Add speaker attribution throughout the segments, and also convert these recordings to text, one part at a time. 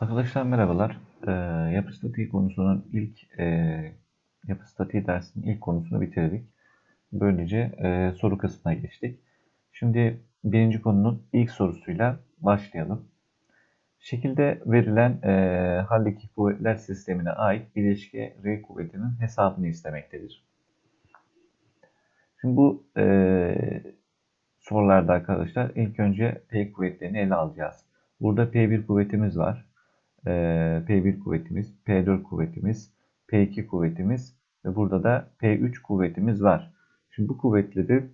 Speaker 1: Arkadaşlar merhabalar. Ee, yapı statiği konusunun ilk e, yapı statiği dersinin ilk konusunu bitirdik. Böylece e, soru kısmına geçtik. Şimdi birinci konunun ilk sorusuyla başlayalım. Şekilde verilen e, haldeki kuvvetler sistemine ait bileşke R kuvvetinin hesabını istemektedir. Şimdi bu e, sorularda arkadaşlar ilk önce P kuvvetlerini ele alacağız. Burada P1 kuvvetimiz var. P1 kuvvetimiz, P4 kuvvetimiz, P2 kuvvetimiz ve burada da P3 kuvvetimiz var. Şimdi bu kuvvetleri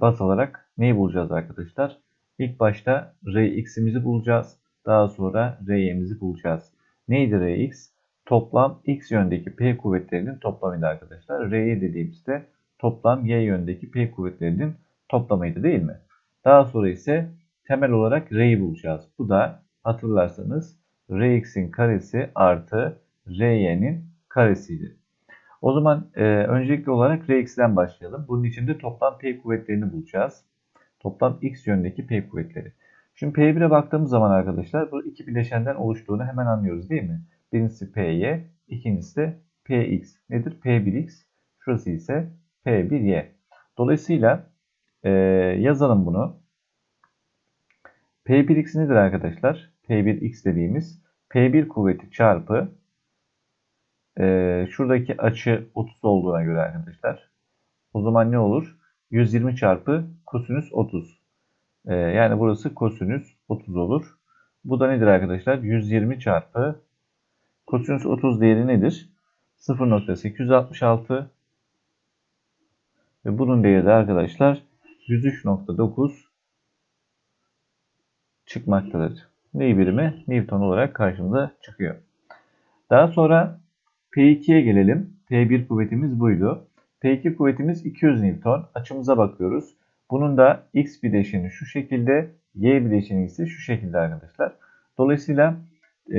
Speaker 1: baz alarak neyi bulacağız arkadaşlar? İlk başta Rx'imizi bulacağız. Daha sonra Ry'mizi bulacağız. Neydi Rx? Toplam x yöndeki P kuvvetlerinin toplamıydı arkadaşlar. Ry dediğimizde toplam y yöndeki P kuvvetlerinin toplamıydı değil mi? Daha sonra ise temel olarak R'yi bulacağız. Bu da hatırlarsanız Rx'in karesi artı Ry'nin karesiydi. O zaman e, öncelikli olarak Rx'den başlayalım. Bunun için de toplam P kuvvetlerini bulacağız. Toplam X yönündeki P kuvvetleri. Şimdi P1'e baktığımız zaman arkadaşlar bu iki bileşenden oluştuğunu hemen anlıyoruz değil mi? Birincisi Py, ikincisi de Px. Nedir? P1x. Şurası ise P1y. Dolayısıyla e, yazalım bunu. P1x nedir arkadaşlar? P1x dediğimiz P1 kuvveti çarpı e, şuradaki açı 30 olduğuna göre arkadaşlar. O zaman ne olur? 120 çarpı kosinüs 30. E, yani burası kosinüs 30 olur. Bu da nedir arkadaşlar? 120 çarpı kosinüs 30 değeri nedir? 0.866 ve bunun değeri de arkadaşlar 103.9 çıkmaktadır neyi birimi? Newton olarak karşımıza çıkıyor. Daha sonra P2'ye gelelim. P1 kuvvetimiz buydu. P2 kuvvetimiz 200 Newton. Açımıza bakıyoruz. Bunun da X bileşeni şu şekilde, Y bileşeni ise şu şekilde arkadaşlar. Dolayısıyla e,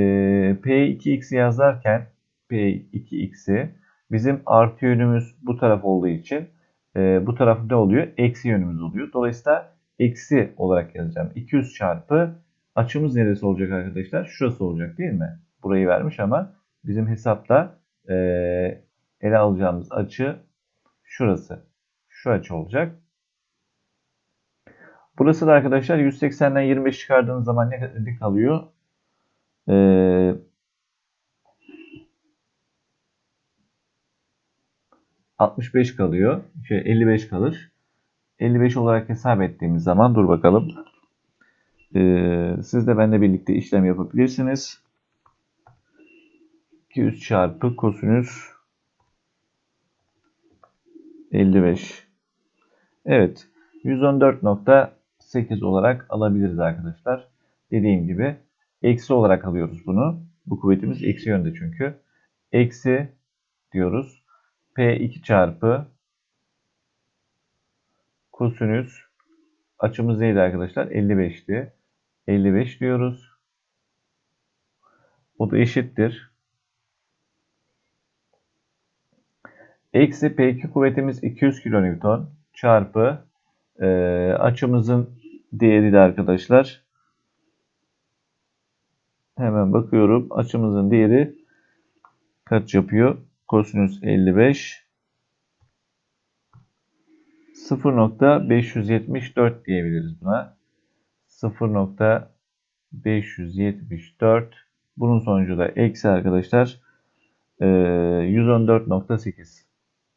Speaker 1: P2X yazarken P2X'i bizim artı yönümüz bu taraf olduğu için e, bu taraf ne oluyor? Eksi yönümüz oluyor. Dolayısıyla eksi olarak yazacağım. 200 çarpı Açımız neresi olacak arkadaşlar? Şurası olacak değil mi? Burayı vermiş ama bizim hesapta e, ele alacağımız açı şurası. Şu açı olacak. Burası da arkadaşlar 180'den 25 çıkardığınız zaman ne kalıyor? Ee, ...65 kalıyor. Şey 55 kalır. 55 olarak hesap ettiğimiz zaman dur bakalım. Ee, siz de benimle birlikte işlem yapabilirsiniz. 200 çarpı kosinüs 55. Evet. 114.8 olarak alabiliriz arkadaşlar. Dediğim gibi eksi olarak alıyoruz bunu. Bu kuvvetimiz eksi yönde çünkü. Eksi diyoruz. P2 çarpı kosinüs açımız neydi arkadaşlar? 55'ti. 55 diyoruz. O da eşittir. Eksi P2 kuvvetimiz 200 kN çarpı e, açımızın değeri de arkadaşlar. Hemen bakıyorum. Açımızın değeri kaç yapıyor? Kosinüs 55 0.574 diyebiliriz buna. 0.574 bunun sonucu da eksi arkadaşlar 114.8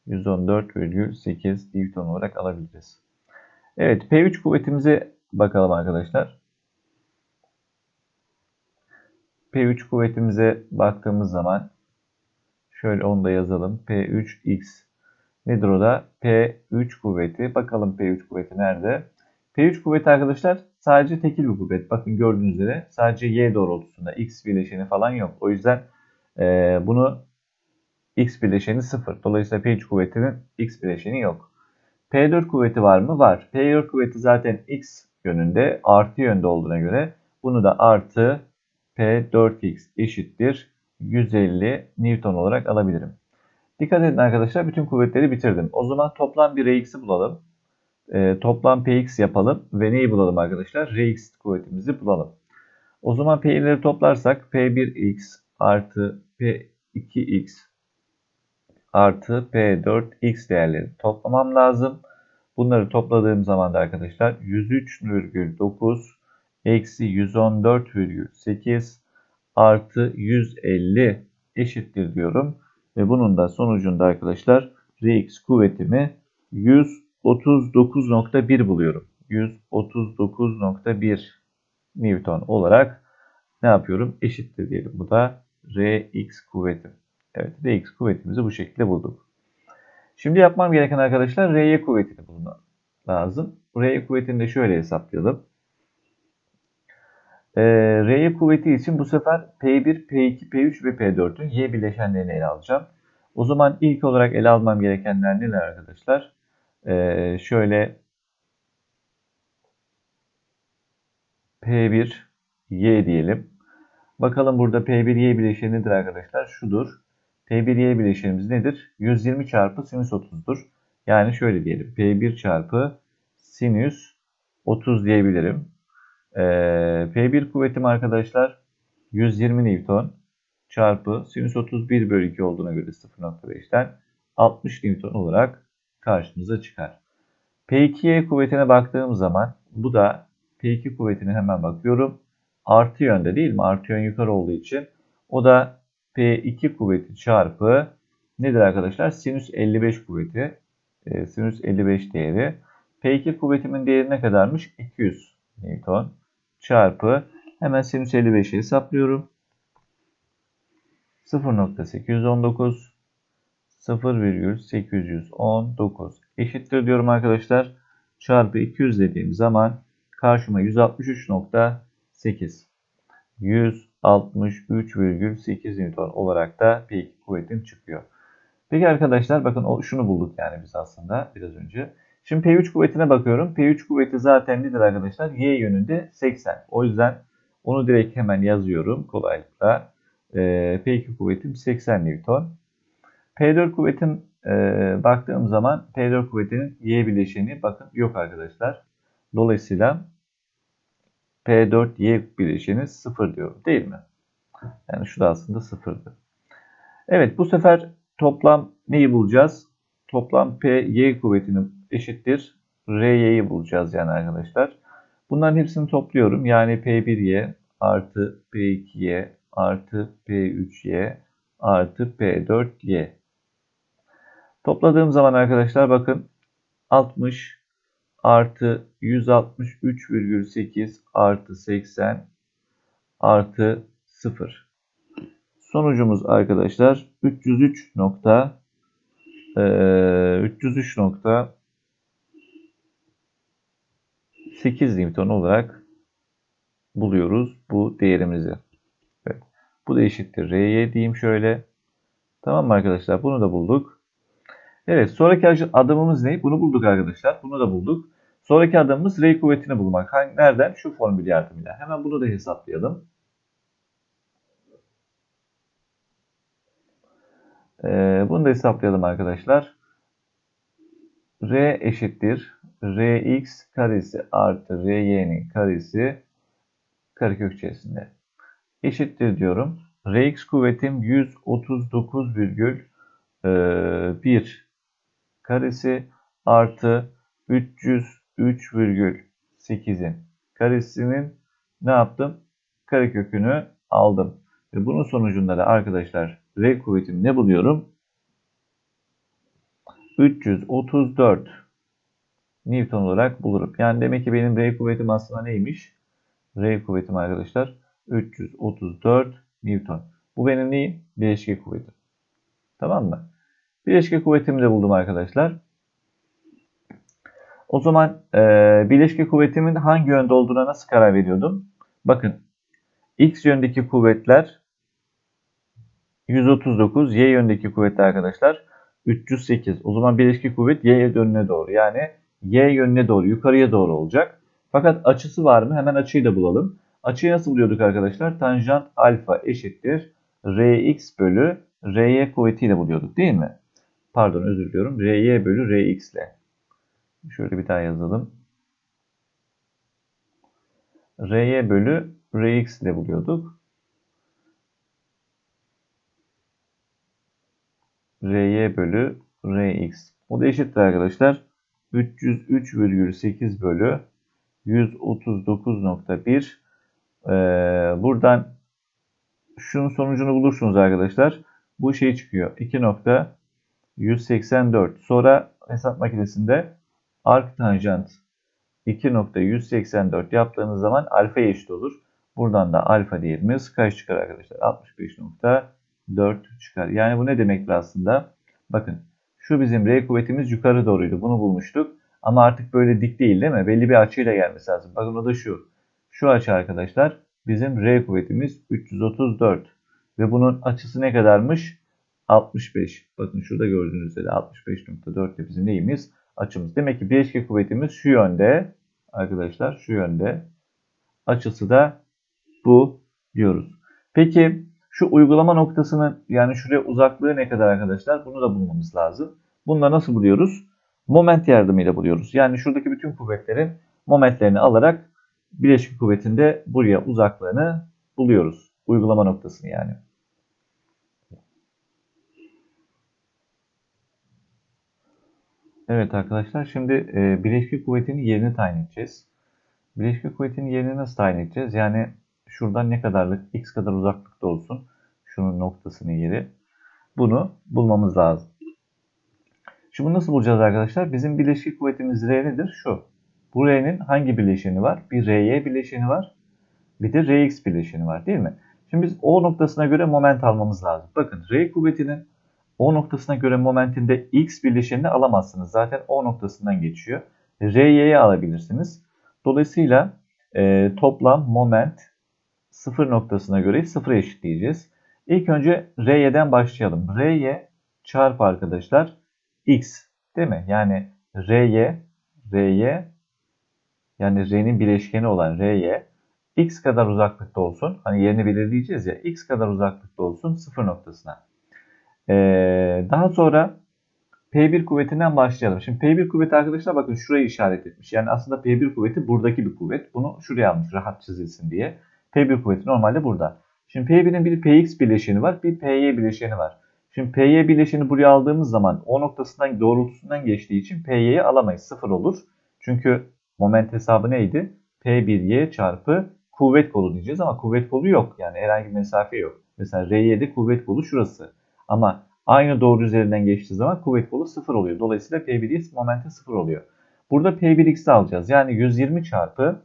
Speaker 1: 114,8 Newton olarak alabiliriz. Evet P3 kuvvetimize bakalım arkadaşlar. P3 kuvvetimize baktığımız zaman şöyle onu da yazalım. P3x nedir o da? P3 kuvveti. Bakalım P3 kuvveti nerede? P3 kuvveti arkadaşlar sadece tekil bir kuvvet. Bakın gördüğünüz üzere sadece y doğrultusunda x bileşeni falan yok. O yüzden e, bunu x bileşeni 0. Dolayısıyla P3 kuvvetinin x bileşeni yok. P4 kuvveti var mı? Var. P4 kuvveti zaten x yönünde artı yönde olduğuna göre bunu da artı P4x eşittir 150 Newton olarak alabilirim. Dikkat edin arkadaşlar bütün kuvvetleri bitirdim. O zaman toplam bir Rx'i bulalım e, toplam Px yapalım ve neyi bulalım arkadaşlar? Rx kuvvetimizi bulalım. O zaman P'leri toplarsak P1x artı P2x artı P4x değerleri toplamam lazım. Bunları topladığım zaman da arkadaşlar 103,9 eksi 114,8 artı 150 eşittir diyorum. Ve bunun da sonucunda arkadaşlar Rx kuvvetimi 139.1 buluyorum. 139.1 Newton olarak ne yapıyorum? Eşittir diyelim. Bu da Rx kuvveti. Evet Rx kuvvetimizi bu şekilde bulduk. Şimdi yapmam gereken arkadaşlar Ry kuvvetini bulmam lazım. Ry kuvvetini de şöyle hesaplayalım. E, Ry kuvveti için bu sefer P1, P2, P3 ve P4'ün Y bileşenlerini ele alacağım. O zaman ilk olarak ele almam gerekenler neler arkadaşlar? E, şöyle P1 Y diyelim. Bakalım burada P1 Y bileşeni nedir arkadaşlar? Şudur. P1 Y bileşenimiz nedir? 120 çarpı sinüs 30'dur. Yani şöyle diyelim. P1 çarpı sinüs 30 diyebilirim. Ee, P1 kuvvetim arkadaşlar 120 Newton çarpı sinüs 31 bölü 2 olduğuna göre 0.5'ten 60 Newton olarak karşımıza çıkar. P2'ye kuvvetine baktığım zaman bu da P2 kuvvetine hemen bakıyorum. Artı yönde değil mi? Artı yön yukarı olduğu için. O da P2 kuvveti çarpı nedir arkadaşlar? Sinüs 55 kuvveti. E, sinüs 55 değeri. P2 kuvvetimin değeri ne kadarmış? 200 Newton çarpı hemen sinüs 55'i hesaplıyorum. 0.819 0,819 eşittir diyorum arkadaşlar. Çarpı 200 dediğim zaman karşıma 163.8 163,8 Newton olarak da P2 kuvvetim çıkıyor. Peki arkadaşlar bakın şunu bulduk yani biz aslında biraz önce. Şimdi P3 kuvvetine bakıyorum. P3 kuvveti zaten nedir arkadaşlar? Y yönünde 80. O yüzden onu direkt hemen yazıyorum kolaylıkla. Ee, P2 kuvvetim 80 Newton. P4 kuvvetim e, baktığım zaman P4 kuvvetinin Y bileşeni bakın yok arkadaşlar. Dolayısıyla P4Y bileşeni 0 diyorum değil mi? Yani şu da aslında 0'dı. Evet bu sefer toplam neyi bulacağız? Toplam PY kuvvetini eşittir. RY'yi bulacağız yani arkadaşlar. Bunların hepsini topluyorum. Yani P1Y artı P2Y artı P3Y artı P4Y. Topladığım zaman arkadaşlar bakın 60 artı 163,8 artı 80 artı 0. Sonucumuz arkadaşlar 303 nokta e, 303 nokta 8 Newton olarak buluyoruz bu değerimizi. Evet. Bu da eşittir R'ye diyeyim şöyle. Tamam mı arkadaşlar? Bunu da bulduk. Evet sonraki adımımız ne? Bunu bulduk arkadaşlar. Bunu da bulduk. Sonraki adımımız R kuvvetini bulmak. Hangi, nereden? Şu formül yardımıyla. Hemen bunu da hesaplayalım. Ee, bunu da hesaplayalım arkadaşlar. R eşittir. Rx karesi artı Ry'nin karesi karekök içerisinde. Eşittir diyorum. Rx kuvvetim 139,1 karesi artı 303,8'in karesinin ne yaptım? Karekökünü aldım. Ve bunun sonucunda da arkadaşlar R kuvvetimi ne buluyorum? 334 Newton olarak bulurum. Yani demek ki benim R kuvvetim aslında neymiş? R kuvvetim arkadaşlar 334 Newton. Bu benim neyim? Bileşke kuvvetim. Tamam mı? Bileşke kuvvetimi de buldum arkadaşlar. O zaman e, bileşke kuvvetimin hangi yönde olduğuna nasıl karar veriyordum? Bakın x yöndeki kuvvetler 139, y yöndeki kuvvetler arkadaşlar 308. O zaman bileşke kuvvet y yönüne doğru. Yani y yönüne doğru, yukarıya doğru olacak. Fakat açısı var mı? Hemen açıyı da bulalım. Açıyı nasıl buluyorduk arkadaşlar? Tanjant alfa eşittir rx bölü ry kuvvetiyle buluyorduk değil mi? Pardon özür diliyorum. ry bölü rx ile. Şöyle bir daha yazalım. ry bölü Rx ile buluyorduk. Ry bölü Rx. O da eşittir arkadaşlar. 303,8 bölü 139.1 ee, buradan şunun sonucunu bulursunuz arkadaşlar. Bu şey çıkıyor. 2.184. Sonra hesap makinesinde arc tanjant 2.184 yaptığınız zaman alfa eşit olur. Buradan da alfa değerimiz kaç çıkar arkadaşlar? 65.4 çıkar. Yani bu ne demektir aslında? Bakın şu bizim R kuvvetimiz yukarı doğruydu. Bunu bulmuştuk. Ama artık böyle dik değil değil mi? Belli bir açıyla gelmesi lazım. Bakın o da şu. Şu açı arkadaşlar bizim R kuvvetimiz 334. Ve bunun açısı ne kadarmış? 65. Bakın şurada gördüğünüz üzere 65.4 de bizim neyimiz? Açımız. Demek ki bileşke kuvvetimiz şu yönde. Arkadaşlar şu yönde. Açısı da bu diyoruz. Peki şu uygulama noktasının yani şuraya uzaklığı ne kadar arkadaşlar? Bunu da bulmamız lazım. Bunu da nasıl buluyoruz? Moment yardımıyla buluyoruz. Yani şuradaki bütün kuvvetlerin momentlerini alarak bileşik kuvvetinde buraya uzaklığını buluyoruz. Uygulama noktasını yani. Evet arkadaşlar şimdi e, bileşik kuvvetinin yerini tayin edeceğiz. Bileşik kuvvetinin yerini nasıl tayin edeceğiz? Yani şuradan ne kadarlık x kadar uzaklıkta olsun şunun noktasının yeri. Bunu bulmamız lazım. Şimdi bunu nasıl bulacağız arkadaşlar? Bizim bileşik kuvvetimiz R nedir? Şu. Bu R'nin hangi bileşeni var? Bir RY bileşeni var. Bir de Rx bileşeni var değil mi? Şimdi biz O noktasına göre moment almamız lazım. Bakın R kuvvetinin O noktasına göre momentinde X bileşenini alamazsınız. Zaten O noktasından geçiyor. Ry'yi alabilirsiniz. Dolayısıyla e, toplam moment sıfır noktasına göre sıfıra eşitleyeceğiz. İlk önce Ry'den başlayalım. Ry çarpı arkadaşlar X değil mi? Yani Ry, Ry yani R'nin bileşkeni olan R'ye x kadar uzaklıkta olsun. Hani yerini belirleyeceğiz ya. x kadar uzaklıkta olsun sıfır noktasına. Ee, daha sonra P1 kuvvetinden başlayalım. Şimdi P1 kuvveti arkadaşlar bakın şurayı işaret etmiş. Yani aslında P1 kuvveti buradaki bir kuvvet. Bunu şuraya almış rahat çizilsin diye. P1 kuvveti normalde burada. Şimdi P1'in bir Px bileşeni var, bir Py bileşeni var. Şimdi Py bileşeni buraya aldığımız zaman o noktasından doğrultusundan geçtiği için Py'yi alamayız. Sıfır olur. Çünkü moment hesabı neydi? P1y çarpı kuvvet kolu diyeceğiz ama kuvvet kolu yok. Yani herhangi bir mesafe yok. Mesela R7 kuvvet kolu şurası. Ama aynı doğru üzerinden geçtiği zaman kuvvet kolu 0 oluyor. Dolayısıyla P1x momente 0 oluyor. Burada P1x'i alacağız. Yani 120 çarpı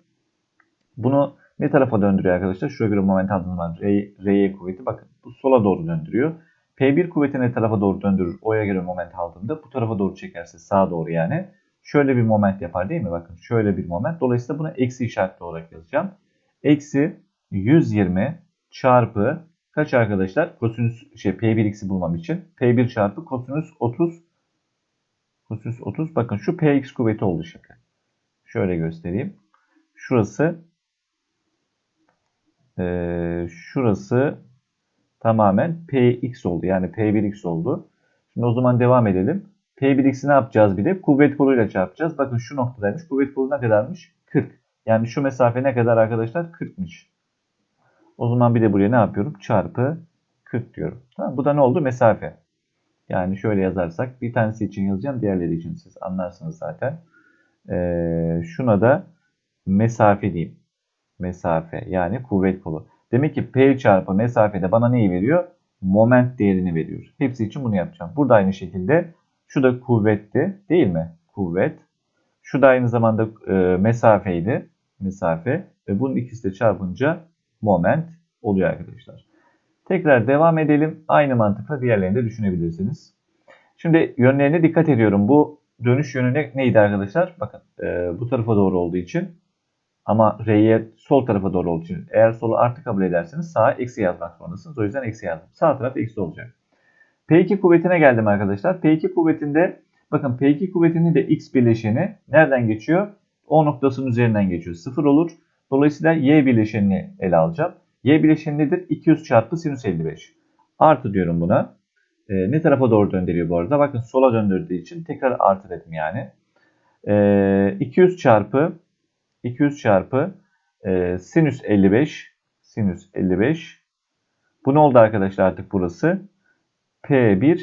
Speaker 1: bunu ne tarafa döndürüyor arkadaşlar? Şuraya göre moment zaman R'ye kuvveti bakın bu sola doğru döndürüyor. P1 kuvveti ne tarafa doğru döndürür? O'ya göre moment aldığımda bu tarafa doğru çekerse sağa doğru yani şöyle bir moment yapar değil mi? Bakın şöyle bir moment. Dolayısıyla buna eksi işaretli olarak yazacağım. Eksi 120 çarpı kaç arkadaşlar? Kosinüs şey P1x'i bulmam için. P1 çarpı kosinüs 30 kosinüs 30 bakın şu Px kuvveti oldu şimdi. Şöyle göstereyim. Şurası e, şurası tamamen Px oldu. Yani P1x oldu. Şimdi o zaman devam edelim. P1x'i ne yapacağız bir de? Kuvvet koluyla çarpacağız. Bakın şu noktadaymış. Kuvvet kolu ne kadarmış? 40. Yani şu mesafe ne kadar arkadaşlar? 40'mış. O zaman bir de buraya ne yapıyorum? Çarpı 40 diyorum. Tamam, bu da ne oldu? Mesafe. Yani şöyle yazarsak bir tanesi için yazacağım. Diğerleri için siz anlarsınız zaten. Ee, şuna da mesafe diyeyim. Mesafe yani kuvvet kolu. Demek ki P çarpı mesafede bana neyi veriyor? Moment değerini veriyor. Hepsi için bunu yapacağım. Burada aynı şekilde şu da kuvvetti değil mi? Kuvvet. Şu da aynı zamanda e, mesafeydi. Mesafe. Ve bunun ikisi de çarpınca moment oluyor arkadaşlar. Tekrar devam edelim. Aynı mantıkla diğerlerini de düşünebilirsiniz. Şimdi yönlerine dikkat ediyorum. Bu dönüş yönü ne, neydi arkadaşlar? Bakın e, bu tarafa doğru olduğu için ama R'ye sol tarafa doğru olduğu için eğer solu artı kabul ederseniz sağa eksi yazmak zorundasınız. O yüzden eksi yazdım. Sağ taraf eksi olacak. P2 kuvvetine geldim arkadaşlar. P2 kuvvetinde bakın P2 kuvvetinin de X bileşeni nereden geçiyor? O noktasının üzerinden geçiyor. Sıfır olur. Dolayısıyla Y bileşenini ele alacağım. Y bileşeni nedir? 200 çarpı sinüs 55. Artı diyorum buna. E, ne tarafa doğru döndürüyor bu arada? Bakın sola döndürdüğü için tekrar artı dedim yani. E, 200 çarpı 200 çarpı e, sinüs 55 sinüs 55. Bu ne oldu arkadaşlar artık burası? P1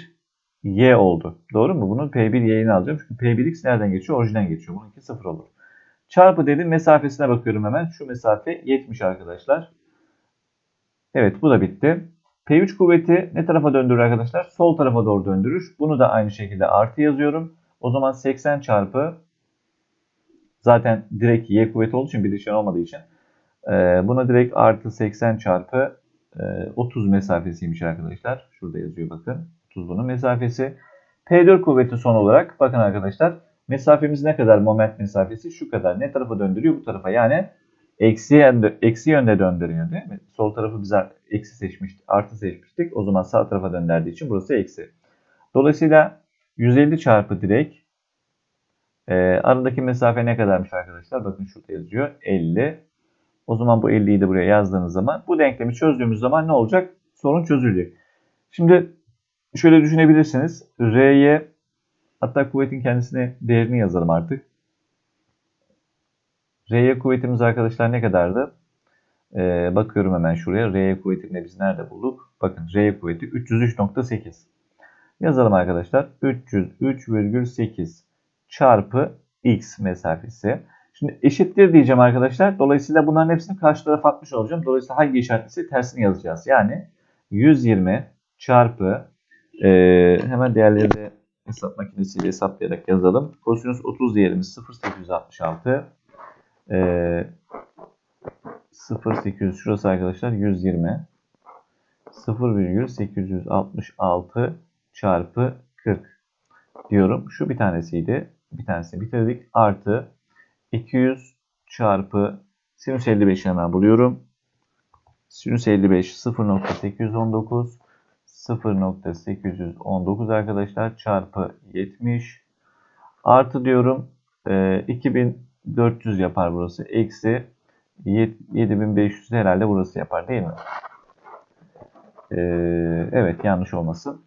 Speaker 1: Y oldu. Doğru mu? Bunun P1 Y'ini alacağım. Çünkü P1X nereden geçiyor? Orijinden geçiyor. Bununki 0 olur. Çarpı dedim. Mesafesine bakıyorum hemen. Şu mesafe 70 arkadaşlar. Evet bu da bitti. P3 kuvveti ne tarafa döndürür arkadaşlar? Sol tarafa doğru döndürür. Bunu da aynı şekilde artı yazıyorum. O zaman 80 çarpı zaten direkt Y kuvveti olduğu için bileşen olmadığı için e, buna direkt artı 80 çarpı e, 30 mesafesiymiş arkadaşlar. Şurada yazıyor bakın. 30 bunun mesafesi. P4 kuvveti son olarak bakın arkadaşlar mesafemiz ne kadar moment mesafesi şu kadar. Ne tarafa döndürüyor? Bu tarafa yani eksi yönde, eksi yönde döndürüyor değil mi? Sol tarafı biz eksi seçmiştik, artı seçmiştik. O zaman sağ tarafa döndürdüğü için burası eksi. Dolayısıyla 150 çarpı direkt e, aradaki mesafe ne kadarmış arkadaşlar? Bakın şurada yazıyor 50. O zaman bu 50'yi de buraya yazdığınız zaman bu denklemi çözdüğümüz zaman ne olacak? Sorun çözülecek. Şimdi şöyle düşünebilirsiniz. R'ye hatta kuvvetin kendisine değerini yazalım artık. R'ye kuvvetimiz arkadaşlar ne kadardı? Ee, bakıyorum hemen şuraya. R'ye kuvvetini biz nerede bulduk? Bakın R'ye kuvveti 303.8. Yazalım arkadaşlar. 303,8 çarpı x mesafesi. Şimdi eşittir diyeceğim arkadaşlar. Dolayısıyla bunların hepsini karşı tarafa atmış olacağım. Dolayısıyla hangi işaretlisi tersini yazacağız. Yani 120 çarpı e, hemen değerleri de hesap makinesiyle hesaplayarak yazalım. Kosinüs 30 değerimiz 0,866 e, 0,800 şurası arkadaşlar 120 0,866 çarpı 40 diyorum. Şu bir tanesiydi. Bir tanesini bitirdik. Artı 200 çarpı sinüs 55'i hemen buluyorum. Sinüs 55 0.819 0.819 arkadaşlar çarpı 70 artı diyorum e, 2400 yapar burası eksi 7500 herhalde burası yapar değil mi? E, evet yanlış olmasın.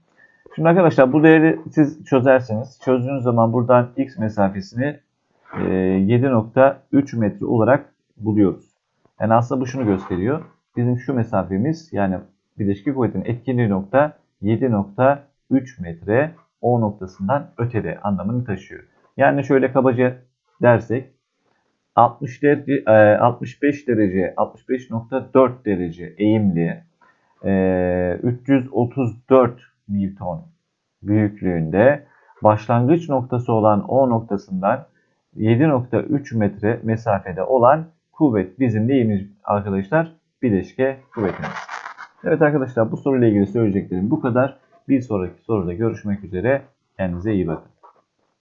Speaker 1: Şimdi arkadaşlar bu değeri siz çözerseniz çözdüğünüz zaman buradan x mesafesini 7.3 metre olarak buluyoruz. Yani aslında bu şunu gösteriyor. Bizim şu mesafemiz yani bileşik kuvvetin etkinliği nokta 7.3 metre O noktasından ötede anlamını taşıyor. Yani şöyle kabaca dersek 60 derece, 65 derece 65.4 derece eğimli 334 Newton büyüklüğünde başlangıç noktası olan O noktasından 7.3 metre mesafede olan kuvvet bizim neyimiz arkadaşlar? Bileşke kuvvetimiz. Evet arkadaşlar bu soruyla ilgili söyleyeceklerim bu kadar. Bir sonraki soruda görüşmek üzere. Kendinize iyi bakın.